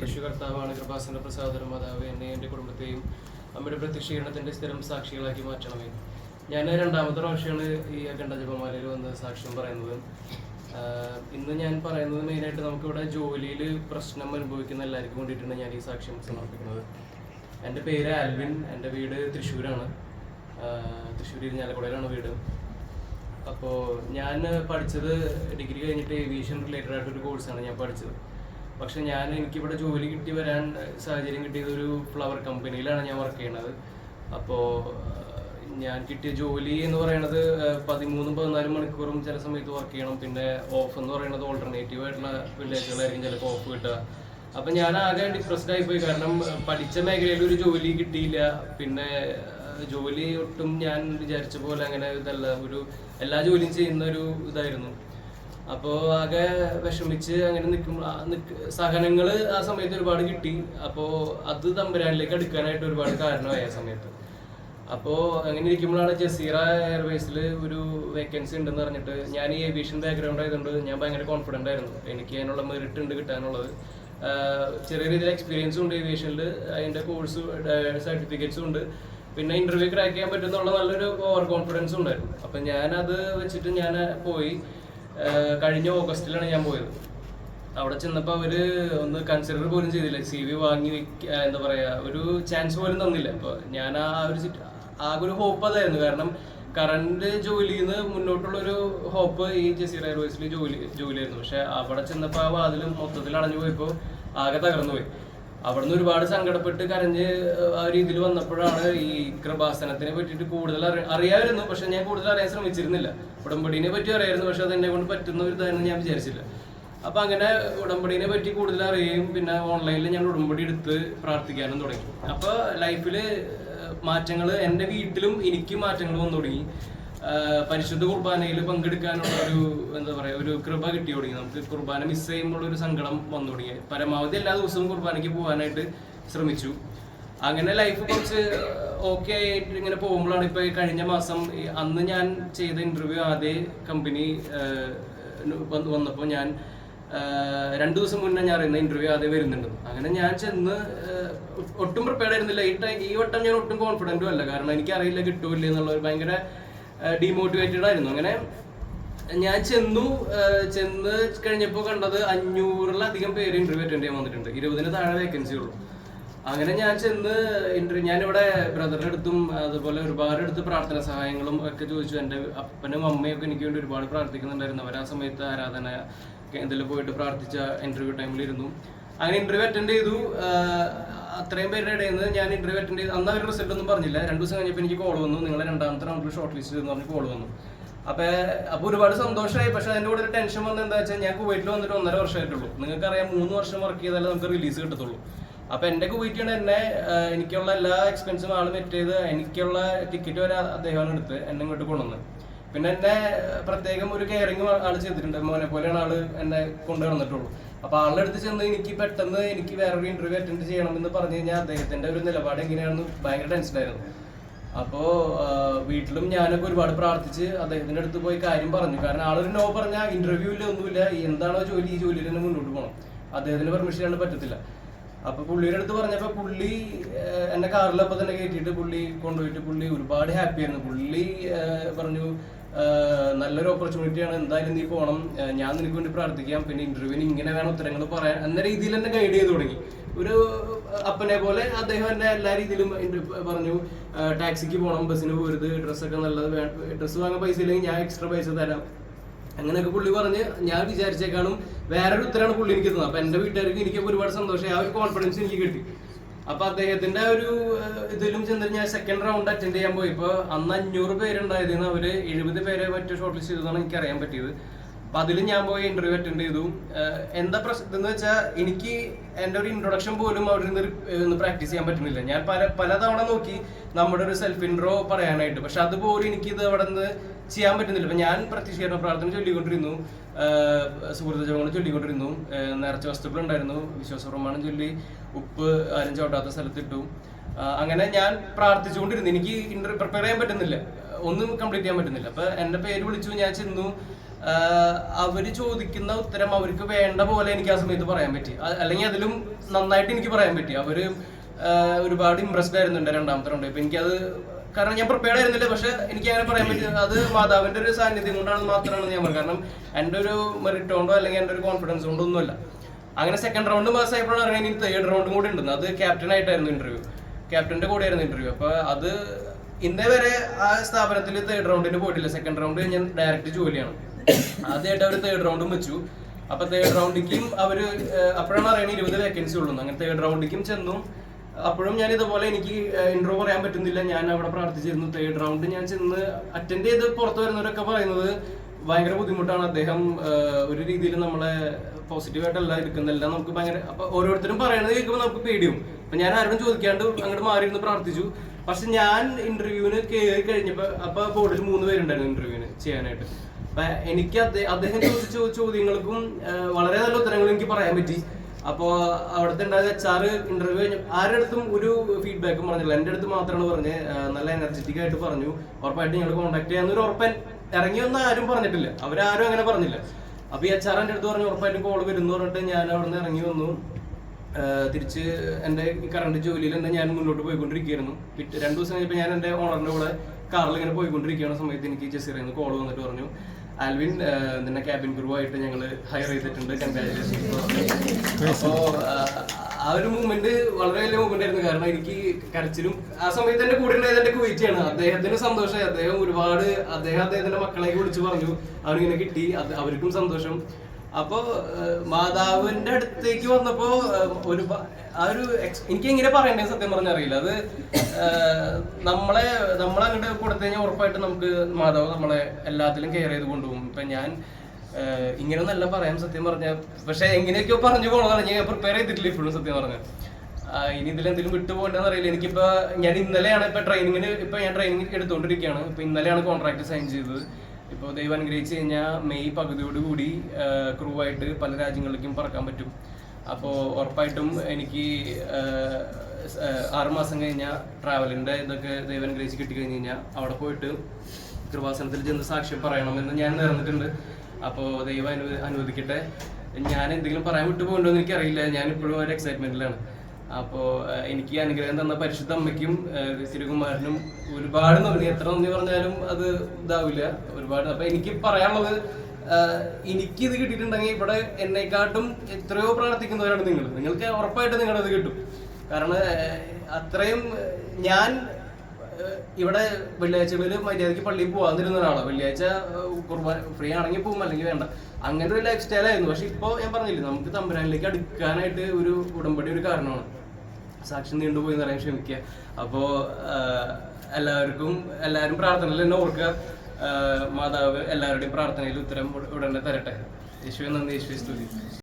രക്ഷകർത്താവാണ് കൃപാസന പ്രസാദന മാതാവ് എന്നെ എന്റെ കുടുംബത്തെയും അമ്മയുടെ പ്രത്യക്ഷീകരണത്തിന്റെ സ്ഥിരം സാക്ഷികളാക്കി മാറ്റണമേ. ഞാൻ രണ്ടാമത്തെ പ്രാവശ്യമാണ് ഈ അഖണ്ഡ ജപമാലയിൽ വന്ന് സാക്ഷ്യം പറയുന്നത്. ഇന്ന് ഞാൻ പറയുന്നത് മെയിനായിട്ട് നമുക്കിവിടെ ജോലിയിൽ പ്രശ്നം അനുഭവിക്കുന്ന എല്ലാവർക്കും വേണ്ടിയിട്ടാണ് ഞാൻ ഈ സാക്ഷ്യം സമർപ്പിക്കുന്നത്. എന്റെ പേര് ആൽവിൻ എന്റെ വീട് തൃശ്ശൂരാണ്. തൃശ്ശൂർ ഇരിഞ്ഞാലക്കുടയിലാണ് വീട്. അപ്പോൾ ഞാൻ പഠിച്ചത് ഡിഗ്രി കഴിഞ്ഞിട്ട് ഏവിയേഷൻ റിലേറ്റഡ് ആയിട്ടൊരു കോഴ്സാണ് ഞാൻ പഠിച്ചത്. പക്ഷെ ഞാൻ എനിക്കിവിടെ ജോലി കിട്ടി വരാൻ സാഹചര്യം കിട്ടിയത് ഒരു ഫ്ലവർ കമ്പനിയിലാണ് ഞാൻ വർക്ക് ചെയ്യണത് അപ്പോൾ ഞാൻ കിട്ടിയ ജോലി എന്ന് പറയുന്നത് പതിമൂന്നും പതിനാലും മണിക്കൂറും ചില സമയത്ത് വർക്ക് ചെയ്യണം. പിന്നെ ഓഫ് എന്ന് പറയുന്നത് ഓൾട്ടർനേറ്റീവ് ആയിട്ടുള്ള വില്ലേജുകളായിരിക്കും ചിലപ്പോൾ ഓഫ് കിട്ടുക. അപ്പം ഞാൻ ആകെ ഡിപ്രസ്ഡ് ആയിപ്പോയി കാരണം പഠിച്ച മേഖലയിൽ ഒരു ജോലി കിട്ടിയില്ല. പിന്നെ ജോലി ഒട്ടും ഞാൻ വിചാരിച്ച പോലെ അങ്ങനെ ഇതല്ല. ഒരു എല്ലാ ജോലിയും ചെയ്യുന്ന ഒരു ഇതായിരുന്നു. അപ്പോൾ ആകെ വിഷമിച്ച് അങ്ങനെ നിൽക്കും സഹനങ്ങൾ ആ സമയത്ത് ഒരുപാട് കിട്ടി. അപ്പോ അത് തമ്പുരാനിലേക്ക് എടുക്കാനായിട്ട് ഒരുപാട് കാരണമായി ആ സമയത്ത്. അപ്പോ അങ്ങനെ ഇരിക്കുമ്പോഴാണ് ജസീറ എയർവേസിൽ ഒരു വേക്കൻസി ഉണ്ടെന്ന് പറഞ്ഞിട്ട് ഞാൻ ഈ ഏവിയേഷൻ ബാക്ക്ഗ്രൗണ്ട് ആയതുകൊണ്ട് ഞാൻ ഭയങ്കര കോൺഫിഡന്റ് ആയിരുന്നു. എനിക്ക് അതിനുള്ള മെറിറ്റ് ഉണ്ട് കിട്ടാനുള്ളത്. ചെറിയ രീതിയിൽ എക്സ്പീരിയൻസും ഉണ്ട് ഏവിയേഷനിൽ അതിന്റെ കോഴ്സ് സർട്ടിഫിക്കറ്റ്സും ഉണ്ട്. പിന്നെ ഇന്റർവ്യൂ ക്രാക്ക് ചെയ്യാൻ പറ്റുന്നുള്ള നല്ലൊരു ഓവർ കോൺഫിഡൻസും ഉണ്ടായിരുന്നു. അപ്പം ഞാനത് വെച്ചിട്ട് ഞാൻ പോയി. കഴിഞ്ഞ ഓഗസ്റ്റിലാണ് ഞാൻ പോയത്. അവിടെ ചെന്നപ്പോൾ അവർ ഒന്ന് കൺസിഡർ പോലും ചെയ്തില്ല. സി വി വാങ്ങി എന്താ പറയാ ഒരു ചാൻസ് പോലും തന്നില്ല. അപ്പോൾ ഞാൻ ആ ഒരു ആകെ ഒരു ഹോപ്പ് അതായിരുന്നു. കാരണം കറണ്ട് ജോലിയിൽ നിന്ന് മുന്നോട്ടുള്ള ഒരു ഹോപ്പ് ഈ ജസീർ എയർവേസിൽ ജോലി ജോലിയായിരുന്നു. പക്ഷെ അവിടെ ചെന്നപ്പോൾ ആ വാതിൽ മൊത്തത്തിൽ അടഞ്ഞു പോയപ്പോൾ ആകെ തകർന്നു പോയി. അവിടുന്ന് ഒരുപാട് സങ്കടപ്പെട്ട് കരഞ്ഞ് ആ ഒരു ഇതിൽ വന്നപ്പോഴാണ് ഈ കൃപാസനത്തിനെ പറ്റിയിട്ട് കൂടുതൽ അറി- അറിയാമായിരുന്നു. പക്ഷെ ഞാൻ കൂടുതൽ അറിയാൻ ശ്രമിച്ചിരുന്നില്ല. ഉടമ്പടീനെ പറ്റി അറിയായിരുന്നു പക്ഷെ അത് എന്നെ കൊണ്ട് പറ്റുന്ന ഒരു ഇതായിരുന്നു ഞാൻ വിചാരിച്ചില്ല. അപ്പൊ അങ്ങനെ ഉടമ്പടീനെ പറ്റി കൂടുതൽ അറിയുകയും പിന്നെ ഓൺലൈനിൽ ഞാൻ ഉടമ്പടി എടുത്ത് പ്രാർത്ഥിക്കാനും തുടങ്ങി. അപ്പൊ ലൈഫിൽ മാറ്റങ്ങൾ എന്റെ വീട്ടിലും എനിക്ക് മാറ്റങ്ങൾ വന്നു തുടങ്ങി. പരിശുദ്ധ കുർബാനയിൽ പങ്കെടുക്കാനുള്ള ഒരു എന്താ പറയാ ഒരു കൃപ കിട്ടി തുടങ്ങി. നമുക്ക് കുർബാന മിസ് ചെയ്യുമ്പോൾ ഒരു സങ്കടം വന്നു തുടങ്ങി. പരമാവധി എല്ലാ ദിവസവും കുർബാനയ്ക്ക് പോകാനായിട്ട് ശ്രമിച്ചു. അങ്ങനെ ലൈഫ് കുറച്ച് ഓക്കെ ആയിട്ട് ഇങ്ങനെ പോകുമ്പോഴാണ് ഇപ്പൊ കഴിഞ്ഞ മാസം അന്ന് ഞാൻ ചെയ്ത ഇന്റർവ്യൂ ആദ്യ കമ്പനി വന്നപ്പോൾ ഞാൻ രണ്ടു ദിവസം മുന്നേ ഞാൻ അറിയുന്ന ഇന്റർവ്യൂ ആദ്യം വരുന്നുണ്ട്. അങ്ങനെ ഞാൻ ചെന്ന് ഒട്ടും പ്രിപ്പയർഡ് ആയിരുന്നില്ല. ഈ ഈ വട്ടം ഞാൻ ഒട്ടും കോൺഫിഡന്റും അല്ല. കാരണം എനിക്ക് അറിയില്ല കിട്ടൂല എന്നുള്ള ഒരു ഭയങ്കര ഡീമോട്ടിവേറ്റഡ് ആയിരുന്നു. അങ്ങനെ ഞാൻ ചെന്നു ചെന്ന് കഴിഞ്ഞപ്പോൾ കണ്ടത് അഞ്ഞൂറിലധികം പേര് ഇന്റർവ്യൂ അറ്റൻഡ് ചെയ്യാൻ വന്നിട്ടുണ്ട്. ഇരുപതിന് താഴെ വേക്കൻസി ഉള്ളൂ. അങ്ങനെ ഞാൻ ചെന്ന് ഇന്റർവ്യൂ ഞാനിവിടെ ബ്രദറിന്റെ അടുത്തും അതുപോലെ ഒരുപാട് അടുത്ത് പ്രാർത്ഥന സഹായങ്ങളും ഒക്കെ ചോദിച്ചു. എന്റെ അപ്പനും അമ്മയും ഒക്കെ എനിക്ക് വേണ്ടി ഒരുപാട് പ്രാർത്ഥിക്കുന്നുണ്ടായിരുന്നു. അവർ ആ സമയത്ത് ആരാധന കേന്ദ്രത്തിൽ പോയിട്ട് പ്രാർത്ഥിച്ച ഇന്റർവ്യൂ ടൈമിലിരുന്നു അങ്ങനെ ഇന്റർവ്യൂ അറ്റൻഡ് ചെയ്തു. അത്രയും പേരുടെ ഇടയിൽ നിന്ന് ഞാൻ ഇന്റർവ്യൂ അറ്റൻഡ് ചെയ്ത് അന്ന് അവർ റിസൾട്ട് ഒന്നും പറഞ്ഞില്ല. രണ്ടു ദിവസം കഴിഞ്ഞപ്പോൾ എനിക്ക് കോൾ വന്നു. നിങ്ങളെ രണ്ടാമത്തെ റൗണ്ടിൽ ഷോർട്ട് ലിസ്റ്റ് എന്ന് പറഞ്ഞ് കോൾ വന്നു. അപ്പോൾ അപ്പോൾ ഒരുപാട് സന്തോഷമായി പക്ഷെ അതിന്റെ കൂടെ ഒരു ടെൻഷൻ വന്നത് എന്താ വെച്ചാൽ ഞാൻ കുവൈറ്റിൽ വന്നിട്ട് ഒന്നര വർഷമായിട്ടുള്ളൂ. നിങ്ങൾക്കറിയാം മൂന്ന് വർഷം വർക്ക് ചെയ്താലേ നമുക്ക് റിലീസ് കിട്ടത്തുള്ളൂ. അപ്പോൾ എന്റെ കുവൈറ്റിയാണ് ആഹ് എനിക്കുള്ള എല്ലാ എക്സ്പെൻസും ആൾ മെറ്റ് ചെയ്ത് എനിക്കുള്ള ടിക്കറ്റ് വരെ അദ്ദേഹമാണ് എടുത്ത് എന്നെ ഇങ്ങോട്ട് കൊണ്ടുവന്നത്. പിന്നെ എന്റെ പ്രത്യേകം ഒരു കെയറിങ് ആൾ ചെയ്തിട്ടുണ്ട്. മോനെ പോലെയാണ് ആൾ എന്നെ കൊണ്ടുവന്നിട്ടുള്ളൂ അപ്പൊ ആളുടെ അടുത്ത് ചെന്ന് എനിക്ക് പെട്ടെന്ന് എനിക്ക് വേറൊരു ഇന്റർവ്യൂ അറ്റൻഡ് ചെയ്യണം എന്ന് പറഞ്ഞു കഴിഞ്ഞാൽ അദ്ദേഹത്തിന്റെ ഒരു നിലപാട് എങ്ങനെയാണെന്ന് ഭയങ്കര ടെൻഷനായിരുന്നു അപ്പോ വീട്ടിലും ഞാനൊക്കെ ഒരുപാട് പ്രാർത്ഥിച്ച് അദ്ദേഹത്തിന്റെ അടുത്ത് പോയി കാര്യം പറഞ്ഞു. കാരണം ആളൊരു നോ പറഞ്ഞാൽ ഇല്ല ഒന്നുമില്ല. എന്താണോ ജോലി ഈ ജോലിയിൽ തന്നെ മുന്നോട്ട് പോകണം അദ്ദേഹത്തിന് പെർമിഷൻ ആണ് പറ്റത്തില്ല. അപ്പൊ പുള്ളിയുടെ അടുത്ത് പറഞ്ഞപ്പോ പുള്ളി എന്നെ കാറിൽ അപ്പൊ തന്നെ കയറ്റിയിട്ട് പുള്ളി കൊണ്ടുപോയിട്ട് പുള്ളി ഒരുപാട് ഹാപ്പി ആയിരുന്നു. പുള്ളി പറഞ്ഞു നല്ലൊരു ഓപ്പർച്യൂണിറ്റി ആണ്. എന്തായാലും നീ പോകണം ഞാൻ നിനക്ക് വേണ്ടി പ്രാർത്ഥിക്കാം. പിന്നെ ഇന്റർവ്യൂവിന് ഇങ്ങനെ വേണം ഉത്തരങ്ങൾ പറയാൻ. എന്ന രീതിയിൽ തന്നെ ഗൈഡ് ചെയ്ത് തുടങ്ങി. ഒരു അപ്പനെ പോലെ അദ്ദേഹം എന്നെ എല്ലാ രീതിയിലും പറഞ്ഞു. ടാക്സിക്ക് പോകണം ബസ്സിന് പോരുത് ഡ്രസ്സൊക്കെ നല്ലത് ഡ്രസ്സ് വാങ്ങാൻ പൈസ ഇല്ലെങ്കിൽ ഞാൻ എക്സ്ട്രാ പൈസ തരാം. അങ്ങനെയൊക്കെ പുള്ളി പറഞ്ഞ് ഞാൻ വിചാരിച്ചേക്കാളും വേറൊരു ഉത്തരമാണ് പുള്ളി എനിക്ക് തന്നത്. അപ്പൊ എന്റെ വീട്ടുകാർക്ക് എനിക്ക് ഒരുപാട് സന്തോഷം. ആ ഒരു കോൺഫിഡൻസ് എനിക്ക് കിട്ടി. അപ്പൊ അദ്ദേഹത്തിന്റെ ഒരു ഇതിലും ചെന്നിട്ട് ഞാൻ സെക്കൻഡ് റൗണ്ട് അറ്റൻഡ് ചെയ്യാൻ പോയി. ഇപ്പൊ അന്ന് അഞ്ഞൂറ് പേരുണ്ടായതിന് അവർ എഴുപത് പേരെ മറ്റു ഷോർട്ട് ലിസ്റ്റ് ചെയ്തതാണ് എനിക്ക് അറിയാൻ പറ്റിയത്. അപ്പൊ അതിൽ ഞാൻ പോയി ഇന്റർവ്യൂ അറ്റൻഡ് ചെയ്തു. എന്താ പ്രശ്നം എന്ന് വെച്ചാൽ എനിക്ക് എന്റെ ഒരു ഇൻട്രൊഡക്ഷൻ പോലും അവിടെ നിന്ന് പ്രാക്ടീസ് ചെയ്യാൻ പറ്റുന്നില്ല. ഞാൻ പല പലതവണ നോക്കി നമ്മുടെ ഒരു സെൽഫ് ഇൻട്രോ പറയാനായിട്ട്. പക്ഷെ അതുപോലും എനിക്ക് ഇത് അവിടെ നിന്ന് ചെയ്യാൻ പറ്റുന്നില്ല. ഇപ്പൊ ഞാൻ പ്രത്യക്ഷീകരണ പ്രാർത്ഥന ചൊല്ലിക്കൊണ്ടിരുന്നു. സുഹൃത്ത് ജപങ്ങൾ ചൊല്ലിക്കൊണ്ടിരുന്നു. നിറച്ച വസ്തുക്കളുണ്ടായിരുന്നു വസ്തുക്കൾ ഉണ്ടായിരുന്നു. വിശ്വാസ പ്രമാണം ചൊല്ലി ഉപ്പ് ആരും ചോട്ടാത്ത സ്ഥലത്തിട്ടു. അങ്ങനെ ഞാൻ പ്രാർത്ഥിച്ചുകൊണ്ടിരുന്നു. എനിക്ക് ഇന്റർ പ്രിപ്പയർ ചെയ്യാൻ പറ്റുന്നില്ല. ഒന്നും കംപ്ലീറ്റ് ചെയ്യാൻ പറ്റുന്നില്ല. അപ്പൊ എന്റെ പേര് വിളിച്ചു. ഞാൻ ചെന്നു. അവർ ചോദിക്കുന്ന ഉത്തരം അവർക്ക് വേണ്ട പോലെ എനിക്ക് ആ സമയത്ത് പറയാൻ പറ്റി. അല്ലെങ്കിൽ അതിലും നന്നായിട്ട് എനിക്ക് പറയാൻ പറ്റി. അവർ ഒരുപാട് ഇമ്പ്രസ്ഡ് ആയിരുന്നു എന്റെ രണ്ടാമത്തെ റൗണ്ട് ഇപ്പൊ എനിക്കത് കാരണം ഞാൻ പ്രിപ്പയർഡ് ആയിരുന്നില്ല പക്ഷെ എനിക്ക് അങ്ങനെ പറയാൻ പറ്റില്ല അത് മാതാവിന്റെ ഒരു സാന്നിധ്യം കൊണ്ടാണ് മാത്രമാണ് ഞാൻ പറഞ്ഞത്. കാരണം എന്റെ ഒരു മെറിറ്റ് കൊണ്ടോ അല്ലെങ്കിൽ എന്റെ ഒരു കോൺഫിഡൻസ് കൊണ്ടോ ഒന്നുമല്ല. അങ്ങനെ സെക്കൻഡ് റൗണ്ട് പാസ്സായപ്പോഴാണ് അറിയാൻ ഇനി തേർഡ് റൗണ്ടും കൂടി ഉണ്ടെന്ന് അത് ക്യാപ്റ്റൻ ആയിട്ടായിരുന്നു ഇന്റർവ്യൂ ക്യാപ്റ്റന്റെ കൂടെ ആയിരുന്നു ഇന്റർവ്യൂ അപ്പൊ അത് ഇന്നേ വരെ ആ സ്ഥാപനത്തിൽ തേർഡ് റൗണ്ടിന് പോയിട്ടില്ല. സെക്കൻഡ് റൗണ്ട് ഞാൻ ഡയറക്റ്റ് ജോലിയാണ്. ആദ്യമായിട്ട് അവർ തേർഡ് റൗണ്ടും വെച്ചു. അപ്പൊ തേർഡ് റൗണ്ടിലേക്കും അവർ അപ്പോഴാണ് അറിയണത് ഇരുപത് വേക്കൻസി ഉള്ളൂ അങ്ങനെ തേർഡ് റൗണ്ടിലേക്കും ചെന്നു. അപ്പോഴും ഞാൻ ഇതുപോലെ എനിക്ക് ഇൻട്രോ പറയാൻ പറ്റുന്നില്ല. ഞാൻ അവിടെ പ്രാർത്ഥിച്ചിരുന്നു തേർഡ് റൗണ്ട് ഞാൻ ചെന്ന് അറ്റൻഡ് ചെയ്ത് പുറത്തു വരുന്നവരൊക്കെ പറയുന്നത് ഭയങ്കര ബുദ്ധിമുട്ടാണ്. അദ്ദേഹം ഒരു രീതിയിൽ നമ്മളെ പോസിറ്റീവായിട്ടല്ല എടുക്കുന്നില്ല നമുക്ക് ഭയങ്കര അപ്പൊ ഓരോരുത്തരും പറയുന്നത് കേൾക്കുമ്പോൾ നമുക്ക് പേടിയും. അപ്പൊ ഞാൻ ആരോടും ചോദിക്കാണ്ട് അങ്ങോട്ട് മാറിയിരുന്ന് പ്രാർത്ഥിച്ചു. പക്ഷെ ഞാൻ ഇന്റർവ്യൂവിന് കയറി കഴിഞ്ഞപ്പോ അപ്പൊ ബോർഡിൽ മൂന്ന് പേരുണ്ടായിരുന്നു ഇന്റർവ്യൂവിന് ചെയ്യാനായിട്ട്. അപ്പൊ എനിക്ക് അദ്ദേഹം ചോദിച്ച ചോദ്യങ്ങൾക്കും വളരെ നല്ല ഉത്തരങ്ങളും എനിക്ക് പറയാൻ പറ്റി. അപ്പോ അവിടുത്തെ ഉണ്ടായ എച്ച് ഇന്റർവ്യൂ കഴിഞ്ഞു ആരുടെ അടുത്തും ഒരു ഫീഡ്ബാക്കും പറഞ്ഞില്ല എന്റെ അടുത്ത് മാത്രമാണ് പറഞ്ഞത് നല്ല എനർജറ്റിക് ആയിട്ട് പറഞ്ഞു. ഉറപ്പായിട്ട് ഞങ്ങൾ കോൺടാക്ട് ചെയ്യാന്നൊരു ഉറപ്പൻ ഇറങ്ങിയൊന്നും ആരും പറഞ്ഞിട്ടില്ല. അവരാരും അങ്ങനെ പറഞ്ഞില്ല. അപ്പൊ ഈ എച്ച് ആർ അടുത്ത് പറഞ്ഞു ഉറപ്പായിട്ടും കോൾ വരുന്നു പറഞ്ഞിട്ട് ഞാൻ അവിടെ നിന്ന് ഇറങ്ങി വന്നു. തിരിച്ച് എന്റെ കറണ്ട് ജോലിയിൽ തന്നെ ഞാൻ മുന്നോട്ട് പോയിക്കൊണ്ടിരിക്കുകയായിരുന്നു. പിറ്റേ രണ്ടു ദിവസം കഴിഞ്ഞപ്പോൾ ഞാൻ എന്റെ ഓണറിന്റെ കൂടെ കാറിൽ ഇങ്ങനെ പോയിക്കൊണ്ടിരിക്കുന്ന സമയത്ത് എനിക്ക് ജസീറിൽ നിന്ന് കോൾ വന്നിട്ട് പറഞ്ഞു. ആൽവിൻ നിന്നെ ക്യാബിൻ ക്രൂ ആയിട്ട് ഞങ്ങൾ ഹയർ ചെയ്തിട്ടുണ്ട്. കൺഗ്രാജുലേഷൻ അപ്പോൾ ആ ഒരു മൂവ്മെന്റ് വളരെ വലിയ മൂവ്മെന്റ് ആയിരുന്നു. കാരണം എനിക്ക് കരച്ചിലും ആ സമയത്ത് എന്റെ കൂടെ ഉണ്ടായത് എന്റെ കുവൈറ്റിയാണ്. അദ്ദേഹത്തിന് സന്തോഷമായി. അദ്ദേഹം ഒരുപാട് അദ്ദേഹം അദ്ദേഹത്തിന്റെ മക്കളെ വിളിച്ചു പറഞ്ഞു. അവനിങ്ങനെ കിട്ടി. അവർക്കും സന്തോഷം. അപ്പോ മാതാവിന്റെ അടുത്തേക്ക് വന്നപ്പോ ഒരു ആ ഒരു എനിക്ക് എങ്ങനെ പറയണ്ടേ സത്യം പറഞ്ഞറിയില്ല അത് നമ്മളെ നമ്മളെ അങ്ങോട്ട് കൊടുത്തു കഴിഞ്ഞാൽ ഉറപ്പായിട്ട് നമുക്ക് മാതാവ് നമ്മളെ എല്ലാത്തിലും കെയർ ചെയ്ത് കൊണ്ടുപോകും. ഇപ്പൊ ഞാൻ ഇങ്ങനെ ഇങ്ങനെയൊന്നല്ല പറയാം സത്യം പറഞ്ഞ പക്ഷെ എങ്ങനെയൊക്കെയോ പറഞ്ഞു പോകണമെന്ന് ഞാൻ പ്രിപ്പയർ ചെയ്തിട്ടില്ല ഇപ്പോഴും സത്യം പറഞ്ഞ. ഇനി ഇതിൽ എന്തെങ്കിലും വിട്ടുപോകണ്ടെന്ന് അറിയില്ല. എനിക്കിപ്പോ ഞാൻ ഇന്നലെയാണ് ഇപ്പൊ ട്രെയിനിങ്ങിന് ഇപ്പൊ ഞാൻ ട്രെയിനിങ് എടുത്തുകൊണ്ടിരിക്കുകയാണ് ഇപ്പൊ ഇന്നലെയാണ് കോൺട്രാക്ട് സൈൻ ചെയ്തത്. ഇപ്പോൾ ദൈവം അനുഗ്രഹിച്ച് കഴിഞ്ഞാൽ മെയ് പകുതിയോട് കൂടി ക്രൂ ആയിട്ട് പല രാജ്യങ്ങളിലേക്കും പറക്കാൻ പറ്റും. അപ്പോൾ ഉറപ്പായിട്ടും എനിക്ക് ആറുമാസം ആറ് മാസം കഴിഞ്ഞാൽ ട്രാവലിന്റെ ഇതൊക്കെ ദൈവം അനുഗ്രഹിച്ച് കിട്ടിക്കഴിഞ്ഞ് കഴിഞ്ഞാൽ അവിടെ പോയിട്ട് കൃപാസനത്തിൽ ചെന്ന് സാക്ഷ്യം പറയണമെന്ന് ഞാൻ നേർന്നിട്ടുണ്ട്. അപ്പോൾ ദൈവം അനുവദിക്കട്ടെ. ഞാൻ എന്തെങ്കിലും പറയാൻ വിട്ടു പോകണ്ടോ എന്ന് എനിക്കറിയില്ല. ഞാൻ ഇപ്പോഴും ഒരു എക്സൈറ്റ്മെന്റിലാണ് അപ്പോൾ എനിക്ക് അനുഗ്രഹം തന്ന പരിശുദ്ധ അമ്മയ്ക്കും ശ്രീകുമാരനും ഒരുപാട് നന്ദി. എത്ര നന്ദി പറഞ്ഞാലും അത് ഇതാവില്ല. ഒരുപാട്. അപ്പൊ എനിക്ക് പറയാനുള്ളത് എനിക്ക് ഇത് കിട്ടിയിട്ടുണ്ടെങ്കിൽ ഇവിടെ എന്നെക്കാട്ടും എത്രയോ പ്രാർത്ഥിക്കുന്നവരാണ് നിങ്ങൾ. നിങ്ങൾക്ക് ഉറപ്പായിട്ട് നിങ്ങളത് കിട്ടും. കാരണം അത്രയും ഞാൻ ഇവിടെ വെള്ളിയാഴ്ചകളിൽ മര്യാദയ്ക്ക് പള്ളിയിൽ പോകാതിരുന്ന ഒരാളാണ് വെള്ളിയാഴ്ച കുർബാന ഫ്രീ ആണെങ്കിൽ പോകും അല്ലെങ്കിൽ വേണ്ട. അങ്ങനെ ഒരു ലൈഫ് സ്റ്റൈലായിരുന്നു പക്ഷെ ഇപ്പോൾ ഞാൻ പറഞ്ഞില്ലേ നമുക്ക് തമ്പുരാനിലേക്ക് അടുക്കാനായിട്ട് ഒരു ഉടമ്പടി ഒരു കാരണമാണ്. സാക്ഷ്യം നീണ്ടുപോയി എന്ന് പറയാൻ ക്ഷമിക്കുക അപ്പോൾ എല്ലാവർക്കും എല്ലാവരും പ്രാർത്ഥനയിൽ തന്നെ ഓർക്കുക. മാതാവ് എല്ലാവരുടെയും പ്രാർത്ഥനയിൽ ഉത്തരം ഉടനെ തരട്ടെ. യേശുവെ നന്ദി. യേശുവെ സ്തുതി.